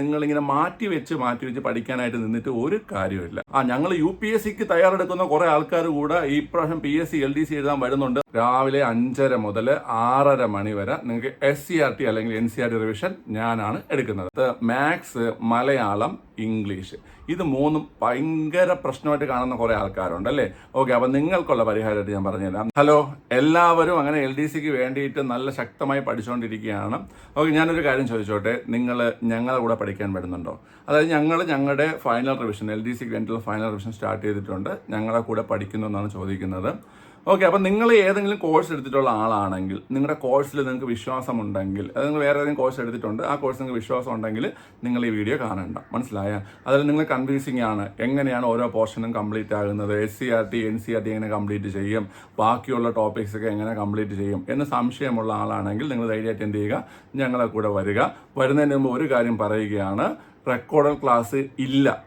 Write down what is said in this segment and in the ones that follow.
നിങ്ങളിങ്ങനെ മാറ്റി വെച്ച് മാറ്റി വെച്ച് പഠിക്കാനായിട്ട് നിന്നിട്ട് ഒരു കാര്യമില്ല ആ ഞങ്ങൾ യു പി എസ് സിക്ക് തയ്യാറെടുക്കുന്ന കുറെ ആൾക്കാർ കൂടെ ഈ പ്രാവശ്യം P S C L D C എഴുതാൻ വരുന്നുണ്ട്. രാവിലെ അഞ്ചര മുതൽ ആറര മണി വരെ നിങ്ങൾക്ക് എസ് സി ആർ ടി അല്ലെങ്കിൽ N C R T revision ഞാനാണ് എടുക്കുന്നത്. Maths Malayalam English. ഇത് മൂന്നും ഭയങ്കര പ്രശ്നമായിട്ട് കാണുന്ന കുറേ ആൾക്കാരുണ്ട് അല്ലേ? ഓക്കെ അപ്പൊ നിങ്ങൾക്കുള്ള പരിഹാരമായിട്ട് ഞാൻ പറഞ്ഞുതരാം. ഹലോ എല്ലാവരും അങ്ങനെ എൽ ഡി സിക്ക് വേണ്ടിയിട്ട് നല്ല ശക്തമായി പഠിച്ചുകൊണ്ടിരിക്കുകയാണ്. ഓക്കെ ഞാനൊരു കാര്യം ചോദിച്ചോട്ടെ? നിങ്ങൾ ഞങ്ങളുടെ കൂടെ പഠിക്കാൻ വരുന്നുണ്ടോ? അതായത് ഞങ്ങൾ ഞങ്ങളുടെ ഫൈനൽ റിവിഷൻ എൽ ഡി സിക്ക് വേണ്ടിയിട്ടുള്ള ഫൈനൽ റിവിഷൻ സ്റ്റാർട്ട് ചെയ്തിട്ടുണ്ട്. ഞങ്ങളുടെ കൂടെ പഠിക്കുന്നു എന്നാണ് ചോദിക്കുന്നത്. ഓക്കെ അപ്പം നിങ്ങൾ ഏതെങ്കിലും കോഴ്സ് എടുത്തിട്ടുള്ള ആളാണെങ്കിൽ നിങ്ങളുടെ കോഴ്സിൽ നിങ്ങൾക്ക് വിശ്വാസമുണ്ടെങ്കിൽ അത് നിങ്ങൾ വേറെ ഏതെങ്കിലും കോഴ്സ് എടുത്തിട്ടുണ്ട് ആ കോഴ്സ് നിങ്ങൾക്ക് വിശ്വാസം ഉണ്ടെങ്കിൽ നിങ്ങൾ ഈ വീഡിയോ കാണണ്ട. മനസ്സിലായ? അതിൽ നിങ്ങൾ കൺഫ്യൂസിങ് ആണ്. എങ്ങനെയാണ് ഓരോ പോർഷനും കംപ്ലീറ്റ് ആകുന്നത്? S C R T N C R T എങ്ങനെ കംപ്ലീറ്റ് ചെയ്യും? ബാക്കിയുള്ള ടോപ്പിക്സ് ഒക്കെ എങ്ങനെ കംപ്ലീറ്റ് ചെയ്യും? എന്ന് സംശയമുള്ള ആളാണെങ്കിൽ നിങ്ങൾ ധൈര്യമായിട്ട് എന്ത് ചെയ്യുക. ഞങ്ങളെ കൂടെ വരിക. വരുന്നതിന് മുമ്പ് ഒരു കാര്യം പറയുകയാണ്. റെക്കോർഡഡ് ക്ലാസ് ഇല്ല.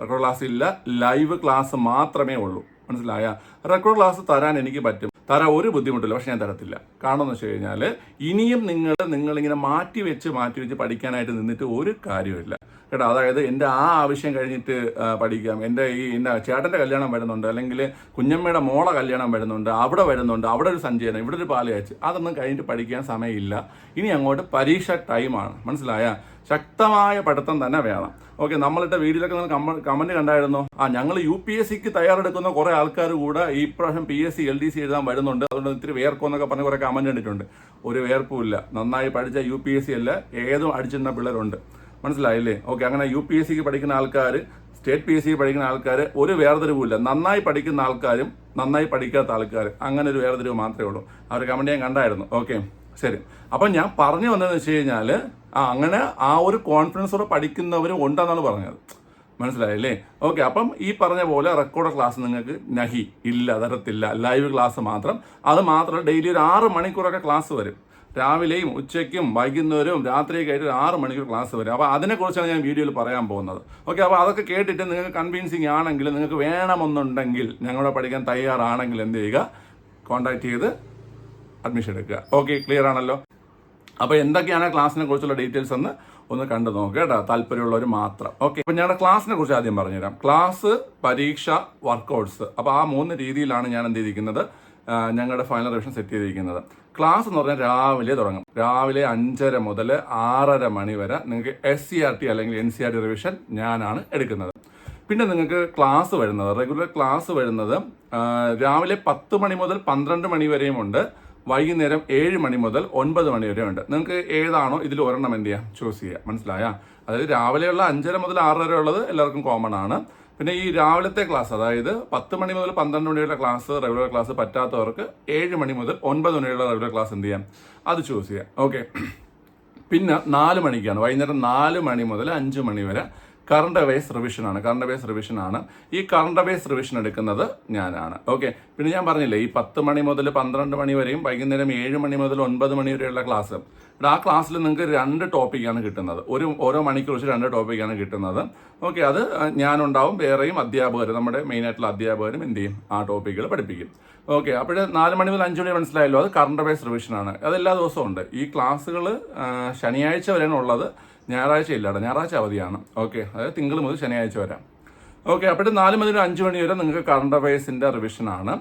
റെക്കോർഡ് ക്ലാസ് ഇല്ല. ലൈവ് ക്ലാസ് മാത്രമേ ഉള്ളൂ. മനസ്സിലായ? റെക്കോർഡ് ക്ലാസ് തരാൻ എനിക്ക് പറ്റും. തരാൻ ഒരു ബുദ്ധിമുട്ടില്ല പക്ഷെ ഞാൻ തരത്തില്ല. കാരണം എന്ന് വെച്ച് കഴിഞ്ഞാൽ ഇനിയും നിങ്ങൾ നിങ്ങളിങ്ങനെ മാറ്റി വെച്ച് മാറ്റി വെച്ച് പഠിക്കാനായിട്ട് നിന്നിട്ട് ഒരു കാര്യമില്ല കേട്ടോ അതായത് എന്റെ ആ ആവശ്യം കഴിഞ്ഞിട്ട് പഠിക്കാം. എന്റെ ഈ എന്റെ ചേട്ടന്റെ കല്യാണം വരുന്നുണ്ട് അല്ലെങ്കിൽ കുഞ്ഞമ്മയുടെ മോളെ കല്യാണം വരുന്നുണ്ട് അവിടെ വരുന്നുണ്ട് അവിടെ ഒരു സഞ്ചയനം ഇവിടെ ഒരു പാലയച്ച് അതൊന്നും കഴിഞ്ഞിട്ട് പഠിക്കാൻ സമയമില്ല. ഇനി അങ്ങോട്ട് പരീക്ഷ ടൈമാണ് മനസ്സിലായ? ശക്തമായ പഠിത്തം തന്നെ വേണം. ഓക്കെ നമ്മളിട്ട വീഡിയോയിലൊക്കെ നിങ്ങൾ കമന്റ് കണ്ടായിരുന്നു? ആ ഞങ്ങൾ യു പി എസ് സിക്ക് തയ്യാറെടുക്കുന്ന കുറെ ആൾക്കാർ കൂടെ ഈ പ്രാവശ്യം P S C L D C എഴുതാൻ വരുന്നുണ്ട്. അതുകൊണ്ട് ഇത്തിരി വേർക്കുമെന്നൊക്കെ പറഞ്ഞ് കുറെ കമന്റ് കണ്ടിട്ടുണ്ട് ഒരു വേർപ്പുമില്ല നന്നായി പഠിച്ച യു പി എസ് സി അല്ല ഏതും അടിച്ചിരുന്ന പിള്ളേരുണ്ട്. മനസ്സിലായില്ലേ? ഓക്കെ അങ്ങനെ യു പി എസ് സിക്ക് പഠിക്കുന്ന ആൾക്കാർ സ്റ്റേറ്റ് പി എസ് സി പഠിക്കുന്ന ആൾക്കാർ ഒരു വേർതിരിവില്ല നന്നായി പഠിക്കുന്ന ആൾക്കാരും നന്നായി പഠിക്കാത്ത ആൾക്കാർ അങ്ങനെ ഒരു വേർതിരിവ് മാത്രമേ ഉള്ളൂ. അവർ കമന്റ് ഞാൻ കണ്ടായിരുന്നു. ഓക്കെ ശരി. അപ്പം ഞാൻ പറഞ്ഞു വന്നതെന്ന് വെച്ച് കഴിഞ്ഞാൽ ആ അങ്ങനെ ആ ഒരു കോൺഫിഡൻസോടെ പഠിക്കുന്നവർ ഉണ്ടെന്നാണ് പറഞ്ഞത്. മനസ്സിലായില്ലേ? ഓക്കെ അപ്പം ഈ പറഞ്ഞ പോലെ റെക്കോർഡ് ക്ലാസ് നിങ്ങൾക്ക് നഹി ഇല്ല തരത്തില്ല ലൈവ് ക്ലാസ് മാത്രം. അത് മാത്രമല്ല ഡെയിലി ഒരു ആറ് മണിക്കൂറൊക്കെ ക്ലാസ് വരും. രാവിലെയും ഉച്ചയ്ക്കും വൈകുന്നേരവും രാത്രിയൊക്കെ ആയിട്ട് ഒരു ആറ് മണിക്കൂർ ക്ലാസ് വരും. അപ്പോൾ അതിനെക്കുറിച്ചാണ് ഞാൻ വീഡിയോയിൽ പറയാൻ പോകുന്നത്. ഓക്കെ അപ്പോൾ അതൊക്കെ കേട്ടിട്ട് നിങ്ങൾക്ക് കൺവിൻസിങ് ആണെങ്കിൽ നിങ്ങൾക്ക് വേണമെന്നുണ്ടെങ്കിൽ ഞങ്ങളുടെ പഠിക്കാൻ തയ്യാറാണെങ്കിൽ എന്ത് ചെയ്യുക? കോൺടാക്ട് ചെയ്ത് അഡ്മിഷൻ എടുക്കുക. ഓക്കെ ക്ലിയർ ആണല്ലോ? അപ്പോൾ എന്തൊക്കെയാണ് ക്ലാസ്സിനെ കുറിച്ചുള്ള ഡീറ്റെയിൽസ് എന്ന് ഒന്ന് കണ്ടു നോക്കുക കേട്ടോ. താല്പര്യമുള്ളവർ മാത്രം. ഓക്കെ അപ്പോൾ ഞങ്ങളുടെ ക്ലാസ്സിനെ കുറിച്ച് ആദ്യം പറഞ്ഞുതരാം. ക്ലാസ് പരീക്ഷ വർക്കൗട്ട്സ് അപ്പോൾ ആ മൂന്ന് രീതിയിലാണ് ഞാൻ എന്ത് ചെയ്തിരിക്കുന്നത്? ഞങ്ങളുടെ ഫൈനൽ റിവിഷൻ സെറ്റ് ചെയ്തിരിക്കുന്നത്. ക്ലാസ് എന്ന് പറഞ്ഞാൽ രാവിലെ തുടങ്ങും. രാവിലെ അഞ്ചര മുതൽ ആറര മണി വരെ നിങ്ങൾക്ക് എസ് സി ആർ ടി അല്ലെങ്കിൽ N C R T revision ഞാനാണ് എടുക്കുന്നത്. പിന്നെ നിങ്ങൾക്ക് ക്ലാസ് വരുന്നത്. റെഗുലർ ക്ലാസ് വരുന്നത് രാവിലെ പത്ത് മണി മുതൽ പന്ത്രണ്ട് മണി വരെയും ഉണ്ട്. വൈകുന്നേരം ഏഴ് മണി മുതൽ ഒൻപത് മണി വരെ ഉണ്ട്. നിങ്ങൾക്ക് ഏതാണോ ഇതിൽ ഒരെണ്ണം എന്ത് ചെയ്യാം? ചൂസ് ചെയ്യാം. മനസ്സിലായ? അതായത് രാവിലെയുള്ള അഞ്ചര മുതൽ ആറ് വരെ ഉള്ളത് എല്ലാവർക്കും കോമൺ ആണ്. പിന്നെ ഈ രാവിലത്തെ ക്ലാസ് അതായത് പത്ത് മണി മുതൽ പന്ത്രണ്ട് മണി വരെ ക്ലാസ് റെഗുലർ ക്ലാസ് പറ്റാത്തവർക്ക് ഏഴ് മണി മുതൽ ഒൻപത് മണിയുള്ള റെഗുലർ ക്ലാസ് എന്ത് ചെയ്യാം? അത് ചൂസ് ചെയ്യാം. ഓക്കെ പിന്നെ നാല് മണിക്കാണ്. വൈകുന്നേരം നാല് മണി മുതൽ അഞ്ച് മണി വരെ കറണ്ട് അവേഴ്സ് റിവിഷൻ ആണ്. കറണ്ട് അവേഴ്സ് റിവിഷൻ ആണ്. ഈ കറണ്ട് അവേഴ്സ് റിവിഷൻ എടുക്കുന്നത് ഞാനാണ്. ഓക്കെ പിന്നെ ഞാൻ പറഞ്ഞില്ലേ ഈ പത്ത് മണി മുതൽ പന്ത്രണ്ട് മണി വരെയും വൈകുന്നേരം ഏഴ് മണി മുതൽ ഒൻപത് മണി വരെയുള്ള ക്ലാസ് ആ ക്ലാസ്സിൽ നിങ്ങൾക്ക് രണ്ട് ടോപ്പിക്കാണ് കിട്ടുന്നത്. ഒരു ഓരോ മണിക്കൂർ വെച്ച് രണ്ട് ടോപ്പിക്കാണ് കിട്ടുന്നത്. ഓക്കെ അത് ഞാനുണ്ടാവും വേറെയും അധ്യാപകർ നമ്മുടെ മെയിൻ ആയിട്ടുള്ള അധ്യാപകരും എന്ത് ചെയ്യും? ആ ടോപ്പിക്കുകൾ പഠിപ്പിക്കും. ഓക്കെ അപ്പോൾ നാല് മണി മുതൽ അഞ്ച് മണി മനസ്സിലായല്ലോ അത് കറണ്ട് അവേഴ്സ് റിവിഷനാണ് അത് എല്ലാ ദിവസവും ഉണ്ട്. ഈ ക്ലാസ്സുകൾ ശനിയാഴ്ച വരെയാണ് ഉള്ളത്. ഞായറാഴ്ച ഇല്ല കേട്ടോ ഞായറാഴ്ച അവധിയാണ്. ഓക്കെ അതായത് തിങ്കൾ മുതൽ ശനിയാഴ്ച വരാം. ഓക്കെ അപ്പോൾ നാല് മുതൽ അഞ്ച് മണി വരെ നിങ്ങൾക്ക് കറണ്ട് അഫയേഴ്സിന്റെ റിവിഷനാണ്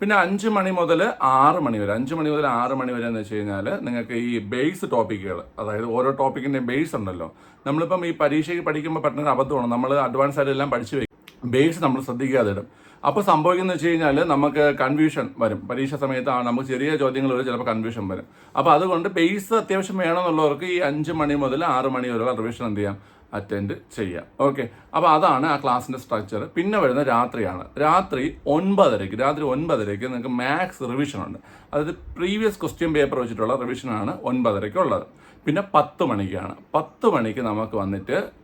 പിന്നെ അഞ്ച് മണി മുതൽ ആറ് മണി വരെ. അഞ്ച് മണി മുതൽ ആറ് മണി വരെ എന്ന് വെച്ച് കഴിഞ്ഞാൽ നിങ്ങൾക്ക് ഈ ബേസ് ടോപ്പിക്കുകൾ അതായത് ഓരോ ടോപ്പിക്കിന്റെയും ബേസ് ഉണ്ടല്ലോ. നമ്മളിപ്പം ഈ പരീക്ഷയ്ക്ക് പഠിക്കുമ്പോൾ പെട്ടെന്ന് അബദ്ധമാണ്. നമ്മൾ അഡ്വാൻസ് ആയിട്ട് എല്ലാം പഠിച്ചു വയ്ക്കും ബേസ് നമ്മൾ ശ്രദ്ധിക്കാതെ ഇടും. അപ്പോൾ സംഭവിക്കുന്നത് വെച്ച് കഴിഞ്ഞാൽ നമുക്ക് കൺഫ്യൂഷൻ വരും. പരീക്ഷ സമയത്ത് നമുക്ക് ചെറിയ ചോദ്യങ്ങൾ വരും ചിലപ്പോൾ കൺഫ്യൂഷൻ വരും. അപ്പോൾ അതുകൊണ്ട് ബേസ് അത്യാവശ്യം വേണമെന്നുള്ളവർക്ക് ഈ അഞ്ച് മണി മുതൽ ആറ് മണി വരെ റിവിഷൻ എന്ത് ചെയ്യാം? അറ്റൻഡ് ചെയ്യാം. ഓക്കെ അപ്പോൾ അതാണ് ആ ക്ലാസ്സിന്റെ സ്ട്രക്ചർ പിന്നെ വരുന്ന രാത്രിയാണ്. രാത്രി ഒൻപതരയ്ക്ക് രാത്രി ഒൻപതരയ്ക്ക് നിങ്ങൾക്ക് മാത്സ് റിവിഷൻ ഉണ്ട്. അതായത് പ്രീവിയസ് ക്വസ്റ്റ്യൻ പേപ്പർ വെച്ചിട്ടുള്ള റിവിഷനാണ് ഒൻപതരയ്ക്ക് ഉള്ളത് പിന്നെ പത്ത് മണിക്കാണ്. പത്ത് മണിക്ക് നമുക്ക് വന്നിട്ട്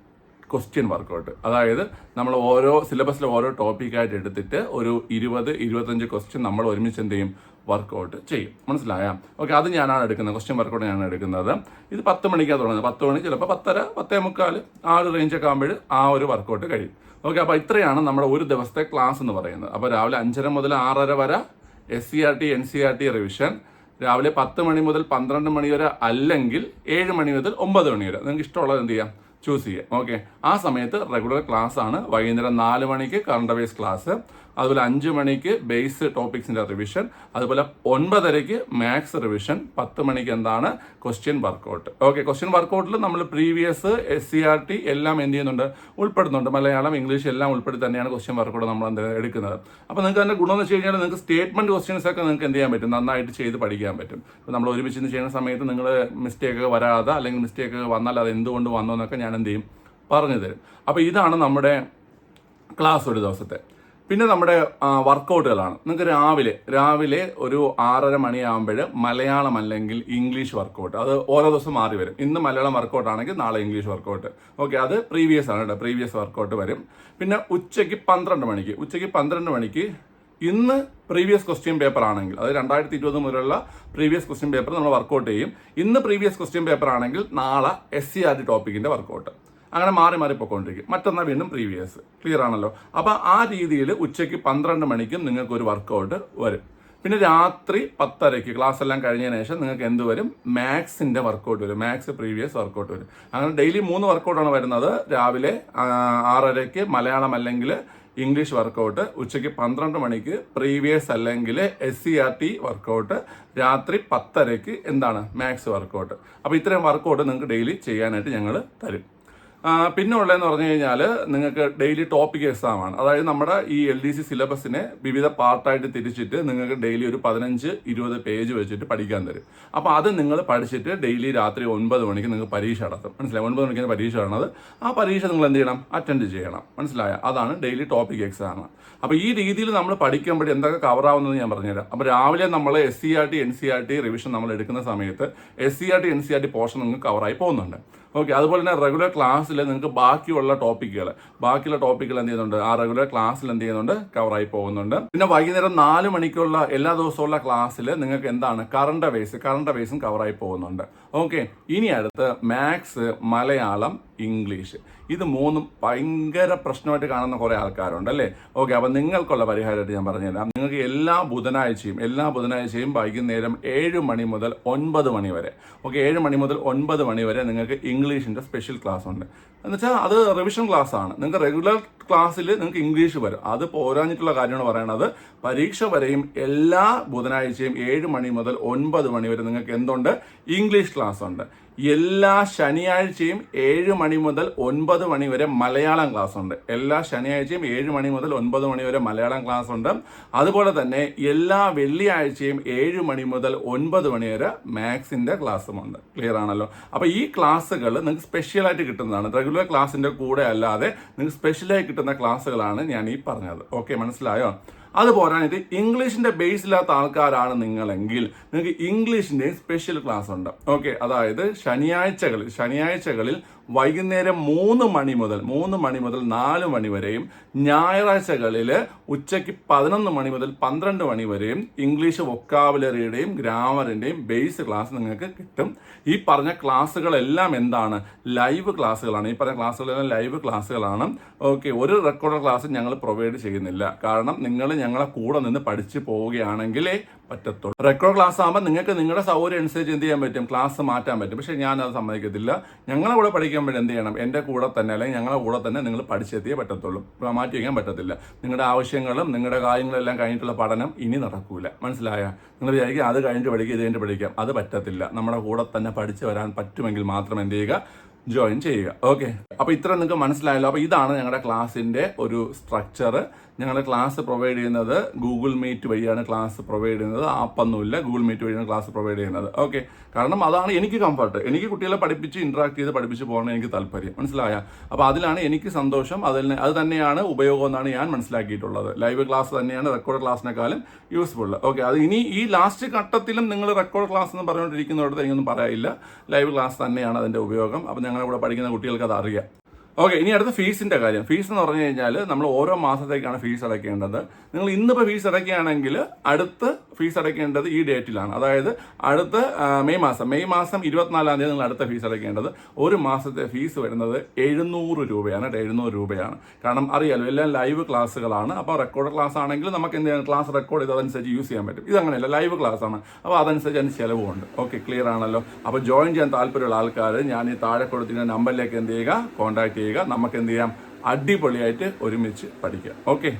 ക്വസ്റ്റ്യൻ വർക്കൗട്ട് അതായത് നമ്മൾ ഓരോ സിലബസിലെ ഓരോ ടോപ്പിക്കായിട്ട് എടുത്തിട്ട് ഒരു ഇരുപത് ഇരുപത്തഞ്ച് ക്വസ്റ്റ്യൻ നമ്മൾ ഒരുമിച്ച് എന്ത് ചെയ്യും? വർക്കൗട്ട് ചെയ്യും. മനസ്സിലായ? ഓക്കെ അത് ഞാനാണ് എടുക്കുന്നത്. ക്വസ്റ്റ്യൻ വർക്കൗട്ട് ഞാനാണ് എടുക്കുന്നത്. ഇത് പത്ത് മണിക്കാണ് തുടങ്ങുന്നത്. പത്ത് മണി ചിലപ്പോൾ പത്തര പത്തേ മുക്കാൽ ആ ഒരു റേഞ്ചൊക്കെ ആകുമ്പോൾ ആ ഒരു വർക്കൗട്ട് കഴിയും. ഓക്കെ അപ്പോൾ ഇത്രയാണ് നമ്മുടെ ഒരു ദിവസത്തെ ക്ലാസ് എന്ന് പറയുന്നത്. അപ്പോൾ രാവിലെ അഞ്ചര മുതൽ ആറര വരെ S C R T N C R T revision രാവിലെ പത്ത് മണി മുതൽ പന്ത്രണ്ട് മണി വരെ അല്ലെങ്കിൽ ഏഴ് മണി മുതൽ ഒമ്പത് മണി വരെ. നിങ്ങൾക്ക് ഇഷ്ടമുള്ളത് എന്ത് ചെയ്യാം? ചൂസ് ചെയ്യുക ഓക്കെ ആ സമയത്ത് റെഗുലർ ക്ലാസ് ആണ്. വൈകുന്നേരം നാല് മണിക്ക് കറണ്ട് അവേഴ്സ് ക്ലാസ് അതുപോലെ അഞ്ച് മണിക്ക് ബേസ് ടോപ്പിക്സിന്റെ റിവിഷൻ അതുപോലെ ഒൻപതരയ്ക്ക് മാത്സ് റിവിഷൻ പത്ത് മണിക്ക് എന്താണ് ക്വസ്റ്റ്യൻ വർക്കൗട്ട് ഓക്കെ ക്വസ്റ്റ്യൻ വർക്കൗട്ടിൽ നമ്മൾ previous S C R T എല്ലാം എന്ത് ചെയ്യുന്നുണ്ട്? ഉൾപ്പെടുന്നുണ്ട്. മലയാളം ഇംഗ്ലീഷ് എല്ലാം ഉൾപ്പെടുത്തി തന്നെയാണ് ക്വസ്റ്റ്യൻ വർക്കൗട്ട് നമ്മൾ എന്താ എടുക്കുന്നത്. അപ്പോൾ നിങ്ങൾക്ക് അതിന്റെ ഗുണം എന്ന് വെച്ച് കഴിഞ്ഞാൽ നിങ്ങൾക്ക് സ്റ്റേറ്റ്മെന്റ് ക്വസ്റ്റ്യൻസ് ഒക്കെ നിങ്ങൾക്ക് എന്ത് ചെയ്യാൻ പറ്റും? നന്നായിട്ട് ചെയ്ത് പഠിക്കാൻ പറ്റും. ഇപ്പോൾ നമ്മൾ ഒരുമിച്ച് ചെയ്യുന്ന സമയത്ത് നിങ്ങൾ മിസ്റ്റേക്ക് ഒക്കെ വരാതെ അല്ലെങ്കിൽ മിസ്റ്റേക്ക് വന്നാൽ അത് എന്തുകൊണ്ട് വന്നു എന്നൊക്കെ ഞാൻ എന്ത് ചെയ്യും? പറഞ്ഞു തരും. അപ്പോൾ ഇതാണ് നമ്മുടെ ക്ലാസ് ഒരു ദിവസത്തെ. പിന്നെ നമ്മുടെ വർക്കൗട്ടുകളാണ് നിങ്ങൾക്ക് രാവിലെ രാവിലെ ഒരു ആറര മണിയാകുമ്പോൾ മലയാളം അല്ലെങ്കിൽ ഇംഗ്ലീഷ് വർക്കൗട്ട് അത് ഓരോ ദിവസം മാറി വരും. ഇന്ന് മലയാളം വർക്കൗട്ട് ആണെങ്കിൽ നാളെ ഇംഗ്ലീഷ് വർക്കൗട്ട് ഓക്കെ അത് പ്രീവിയസ് ആണ് കേട്ടോ. പ്രീവിയസ് വർക്കൗട്ട് വരും. പിന്നെ ഉച്ചയ്ക്ക് പന്ത്രണ്ട് മണിക്ക്. ഉച്ചയ്ക്ക് പന്ത്രണ്ട് മണിക്ക് ഇന്ന് പ്രീവിയസ് ക്വസ്റ്റ്യൻ പേപ്പർ ആണെങ്കിൽ അത് രണ്ടായിരത്തി ഇരുപത് മുതലുള്ള പ്രീവിയസ് ക്വസ്റ്റ്യൻ പേപ്പർ നമ്മൾ വർക്കൗട്ട് ചെയ്യും. ഇന്ന് പ്രീവിയസ് ക്വസ്റ്റ്യൻ പേപ്പർ ആണെങ്കിൽ നാളെ എസ് സി ആർ ടി ടോപ്പിക്കിന്റെ വർക്കൗട്ട് അങ്ങനെ മാറി മാറി പോയിക്കൊണ്ടിരിക്കും മറ്റന്നാൾ വീണ്ടും പ്രീവിയസ് ക്ലിയർ ആണല്ലോ? അപ്പോൾ ആ രീതിയിൽ ഉച്ചയ്ക്ക് പന്ത്രണ്ട് മണിക്കും നിങ്ങൾക്ക് ഒരു വർക്കൗട്ട് വരും. പിന്നെ രാത്രി പത്തരയ്ക്ക് ക്ലാസ് എല്ലാം കഴിഞ്ഞതിന് ശേഷം നിങ്ങൾക്ക് എന്ത് വരും? മാത്സിന്റെ വർക്കൗട്ട് വരും. മാത്സ് പ്രീവിയസ് വർക്കൗട്ട് വരും. അങ്ങനെ ഡെയിലി മൂന്ന് വർക്കൗട്ടാണ് വരുന്നത്. രാവിലെ ആറരയ്ക്ക് മലയാളം അല്ലെങ്കിൽ ഇംഗ്ലീഷ് വർക്കൗട്ട് ഉച്ചയ്ക്ക് പന്ത്രണ്ട് മണിക്ക് പ്രീവിയസ് അല്ലെങ്കിൽ S C R T workout രാത്രി പത്തരയ്ക്ക് എന്താണ്? മാത്സ് വർക്കൗട്ട് അപ്പോൾ ഇത്രയും വർക്കൗട്ട് നിങ്ങൾക്ക് ഡെയിലി ചെയ്യാനായിട്ട് ഞങ്ങൾ തരും. പിന്നെ ഉള്ളതെന്ന് പറഞ്ഞു കഴിഞ്ഞാൽ നിങ്ങൾക്ക് ഡെയിലി ടോപ്പിക് എക്സാം ആണ്. അതായത് നമ്മുടെ ഈ എൽ ഡി സി സിലബസിനെ വിവിധ പാർട്ടായിട്ട് തിരിച്ചിട്ട് നിങ്ങൾക്ക് ഡെയിലി ഒരു പതിനഞ്ച് ഇരുപത് പേജ് വെച്ചിട്ട് പഠിക്കാൻ തരും. അപ്പോൾ അത് നിങ്ങൾ പഠിച്ചിട്ട് ഡെയിലി രാത്രി ഒൻപത് മണിക്ക് നിങ്ങൾക്ക് പരീക്ഷ നടത്തും. മനസ്സിലായി? ഒൻപത് മണിക്കാണ് പരീക്ഷ നടന്നത്. ആ പരീക്ഷ നിങ്ങൾ എന്ത് ചെയ്യണം? അറ്റൻഡ് ചെയ്യണം. മനസ്സിലായ? അതാണ് ഡെയിലി ടോപ്പിക് എക്സാം അപ്പോൾ ഈ രീതിയിൽ നമ്മൾ പഠിക്കുമ്പോൾ എന്തൊക്കെ കവർ ആവുന്നത് ഞാൻ പറഞ്ഞുതരാം. അപ്പോൾ രാവിലെ നമ്മൾ S C R T N C R T revision നമ്മൾ എടുക്കുന്ന സമയത്ത് S C R T N C R T portion നിങ്ങൾക്ക് കവറായി പോകുന്നുണ്ട്. ഓക്കെ അതുപോലെ തന്നെ റെഗുലർ ക്ലാസ്സിൽ നിങ്ങൾക്ക് ബാക്കിയുള്ള ടോപ്പിക്കുകൾ ബാക്കിയുള്ള ടോപ്പിക്കുകൾ എന്ത് ചെയ്യുന്നുണ്ട്? ആ റെഗുലർ ക്ലാസ്സിൽ എന്ത് ചെയ്യുന്നുണ്ട്? കവറായി പോകുന്നുണ്ട്. പിന്നെ വൈകുന്നേരം നാല് മണിക്കുള്ള എല്ലാ ദിവസമുള്ള ക്ലാസ്സിൽ നിങ്ങൾക്ക് എന്താണ്? കറണ്ട് അവേഴ്സ് കറണ്ട് അവേഴ്സും കവറായി പോകുന്നുണ്ട്. ഓക്കെ ഇനി അടുത്ത് മാത്സ് മലയാളം ഇംഗ്ലീഷ് ഇത് മൂന്നും ഭയങ്കര പ്രശ്നമായിട്ട് കാണുന്ന കുറേ ആൾക്കാരുണ്ട് അല്ലേ? ഓക്കെ അപ്പം നിങ്ങൾക്കുള്ള പരിഹാരമായിട്ട് ഞാൻ പറഞ്ഞുതരാം. നിങ്ങൾക്ക് എല്ലാ ബുധനാഴ്ചയും എല്ലാ ബുധനാഴ്ചയും വൈകുന്നേരം ഏഴ് മണി മുതൽ ഒൻപത് മണി വരെ. ഓക്കെ ഏഴ് മണി മുതൽ ഒൻപത് മണി വരെ നിങ്ങൾക്ക് ഇംഗ്ലീഷിന്റെ സ്പെഷ്യൽ ക്ലാസ് ഉണ്ട്. എന്നുവെച്ചാൽ അത് റിവിഷൻ ക്ലാസ് ആണ്. നിങ്ങൾക്ക് റെഗുലർ ക്ലാസ്സിൽ നിങ്ങൾക്ക് ഇംഗ്ലീഷ് വരും. അത് പോരാഞ്ഞിട്ടുള്ള കാര്യമാണ് പറയണത്. പരീക്ഷ വരെയും എല്ലാ ബുധനാഴ്ചയും ഏഴ് മണി മുതൽ ഒൻപത് മണി വരെ നിങ്ങൾക്ക് എന്തുണ്ട്? ഇംഗ്ലീഷ് ക്ലാസ് ഉണ്ട് എല്ലാ ശനിയാഴ്ചയും ഏഴ് മണി മുതൽ ഒൻപത് മണി വരെ മലയാളം ക്ലാസ് ഉണ്ട് എല്ലാ ശനിയാഴ്ചയും ഏഴ് മണി മുതൽ ഒൻപത് മണി വരെ മലയാളം ക്ലാസ് ഉണ്ട് അതുപോലെ തന്നെ എല്ലാ വെള്ളിയാഴ്ചയും ഏഴ് മണി മുതൽ ഒൻപത് മണി വരെ മാത്സിന്റെ ക്ലാസ്സും ഉണ്ട് ക്ലിയർ ആണല്ലോ? അപ്പോൾ ഈ ക്ലാസ്സുകൾ നിങ്ങൾക്ക് സ്പെഷ്യലായിട്ട് കിട്ടുന്നതാണ്. റെഗുലർ ക്ലാസ്സിന്റെ കൂടെ അല്ലാതെ നിങ്ങൾക്ക് സ്പെഷ്യലായി കിട്ടുന്ന ക്ലാസ്സുകളാണ് ഞാൻ ഈ പറഞ്ഞത്. ഓക്കെ മനസ്സിലായോ? അത് പോരാഞ്ഞിട്ട് ഇംഗ്ലീഷിന്റെ ബേസ് ഇല്ലാത്ത ആൾക്കാരാണ് നിങ്ങളെങ്കിൽ നിങ്ങൾക്ക് ഇംഗ്ലീഷിന്റെ സ്പെഷ്യൽ ക്ലാസ് ഉണ്ട്. ഓക്കെ അതായത് ശനിയാഴ്ചകളിൽ ശനിയാഴ്ചകളിൽ വൈകുന്നേരം മൂന്ന് മണി മുതൽ മൂന്ന് മണി മുതൽ നാല് മണി വരെയും ഞായറാഴ്ചകളിൽ ഉച്ചയ്ക്ക് പതിനൊന്ന് മണി മുതൽ പന്ത്രണ്ട് മണി വരെയും ഇംഗ്ലീഷ് വൊക്കാബുലറിയുടെയും ഗ്രാമറിന്റെയും ബേസ് ക്ലാസ് നിങ്ങൾക്ക് കിട്ടും. ഈ പറഞ്ഞ ക്ലാസ്സുകളെല്ലാം എന്താണ്? ലൈവ് ക്ലാസ്സുകളാണ് ഈ പറഞ്ഞ ക്ലാസ്സുകളെല്ലാം ലൈവ് ക്ലാസ്സുകളാണ് ഓക്കെ ഒരു റെക്കോർഡ് ക്ലാസ് ഞങ്ങൾ പ്രൊവൈഡ് ചെയ്യുന്നില്ല. കാരണം നിങ്ങൾ ഞങ്ങളെ കൂടെ നിന്ന് പഠിച്ചു പോവുകയാണെങ്കിലേ പറ്റത്തുള്ളൂ. റെക്കോർഡ് ക്ലാസ് ആകുമ്പോൾ നിങ്ങൾക്ക് നിങ്ങളുടെ സൗകര്യം അനുസരിച്ച് എന്ത് ചെയ്യാൻ പറ്റും? ക്ലാസ് മാറ്റാൻ പറ്റും. പക്ഷേ ഞാൻ അത് സമ്മതിക്കത്തില്ല. ഞങ്ങളെ കൂടെ പഠിക്കുമ്പോൾ എന്ത് ചെയ്യണം? എന്റെ കൂടെ തന്നെ അല്ലെങ്കിൽ ഞങ്ങളുടെ കൂടെ തന്നെ നിങ്ങൾ പഠിച്ചെത്തിയേ പറ്റത്തുള്ളൂ. മാറ്റി വയ്ക്കാൻ പറ്റത്തില്ല. നിങ്ങളുടെ ആവശ്യങ്ങളും നിങ്ങളുടെ കാര്യങ്ങളും എല്ലാം കഴിഞ്ഞിട്ടുള്ള പഠനം ഇനി നടക്കൂല. മനസ്സിലായ? നിങ്ങൾ വിചാരിക്കുക അത് കഴിഞ്ഞിട്ട് പഠിക്കുക ഇത് കഴിഞ്ഞിട്ട് പഠിക്കാം. അത് പറ്റത്തില്ല. നമ്മുടെ കൂടെ തന്നെ പഠിച്ചു വരാൻ പറ്റുമെങ്കിൽ മാത്രം എന്ത് ചെയ്യുക? ജോയിൻ ചെയ്യുക. ഓക്കെ അപ്പോൾ ഇത്ര നിങ്ങൾക്ക് മനസ്സിലായല്ലോ. അപ്പോൾ ഇതാണ് ഞങ്ങളുടെ ക്ലാസ്സിന്റെ ഒരു സ്ട്രക്ചർ ഞങ്ങളുടെ ക്ലാസ് പ്രൊവൈഡ് ചെയ്യുന്നത് ഗൂഗിൾ മീറ്റ് വഴിയാണ് ക്ലാസ് പ്രൊവൈഡ് ചെയ്യുന്നത്. ആപ്പൊന്നുമില്ല ഗൂഗിൾ മീറ്റ് വഴിയാണ് ക്ലാസ് പ്രൊവൈഡ് ചെയ്യുന്നത്. ഓക്കെ കാരണം അതാണ് എനിക്ക് കംഫർട്ട് എനിക്ക് കുട്ടികളെ പഠിപ്പിച്ച് ഇൻട്രാക്ട് ചെയ്ത് പഠിപ്പിച്ച് പോകണം എനിക്ക് താല്പര്യം. മനസ്സിലായ? അപ്പോൾ അതിലാണ് എനിക്ക് സന്തോഷം. അതിൽ അത് തന്നെയാണ് ഉപയോഗം എന്നാണ് ഞാൻ മനസ്സിലാക്കിയിട്ടുള്ളത്. ലൈവ് ക്ലാസ് തന്നെയാണ് റെക്കോർഡ് ക്ലാസ്സിനെക്കാളും യൂസ്ഫുൾ ഓക്കെ അത് ഇനി ഈ ലാസ്റ്റ് ഘട്ടത്തിലും നിങ്ങൾ റെക്കോർഡ് ക്ലാസ് എന്ന് പറഞ്ഞുകൊണ്ടിരിക്കുന്നിടത്ത് എനിക്കൊന്നും പറയില്ല ലൈവ് ക്ലാസ് തന്നെയാണ് അതിന്റെ ഉപയോഗം. അപ്പോൾ ഞങ്ങളുടെ കൂടെ പഠിക്കുന്ന കുട്ടികൾക്ക് അത് അറിയാം ഓക്കെ ഇനി അടുത്ത ഫീസിന്റെ കാര്യം. ഫീസ് എന്ന് പറഞ്ഞു കഴിഞ്ഞാൽ നമ്മൾ ഓരോ മാസത്തേക്കാണ് ഫീസ് അടയ്ക്കേണ്ടത്. നിങ്ങൾ ഇന്നിപ്പോൾ ഫീസ് അടയ്ക്കുകയാണെങ്കിൽ അടുത്ത് ഫീസ് അടയ്ക്കേണ്ടത് ഈ ഡേറ്റിലാണ്. അതായത് അടുത്ത മെയ് മാസം. മെയ് മാസം ഇരുപത്തിനാലാം തീയതി നിങ്ങൾ അടുത്ത ഫീസ് അടയ്ക്കേണ്ടത് ഒരു മാസത്തെ ഫീസ് വരുന്നത് എഴുന്നൂറ് രൂപയാണ്. എഴുന്നൂറ് രൂപയാണ്. കാരണം അറിയാലോ എല്ലാം ലൈവ് ക്ലാസ്സുകളാണ്. അപ്പോൾ റെക്കോർഡ് ക്ലാസ് ആണെങ്കിൽ നമുക്ക് എന്ത് ചെയ്യാം? ക്ലാസ് റെക്കോർഡ് ചെയ്ത് അതനുസരിച്ച് യൂസ് ചെയ്യാൻ പറ്റും. ഇതങ്ങനെയല്ല ലൈവ് ക്ലാസ് ആണ് അപ്പോൾ അതനുസരിച്ച് അതിന് ചിലവുമുണ്ട് ഓക്കെ ക്ലിയർ ആണല്ലോ? അപ്പോൾ ജോയിൻ ചെയ്യാൻ താല്പര്യമുള്ള ആൾക്കാർ ഞാൻ ഈ താഴെ കൊടുത്തിരിക്കുന്ന നമ്പറിലേക്ക് എന്ത് ചെയ്യുക? കോൺടാക്ട് ചെയ്യുക. നമുക്ക് എന്ത് ചെയ്യാം? അടിപൊളിയായിട്ട് ഒരുമിച്ച് പഠിക്കാം ഓക്കെ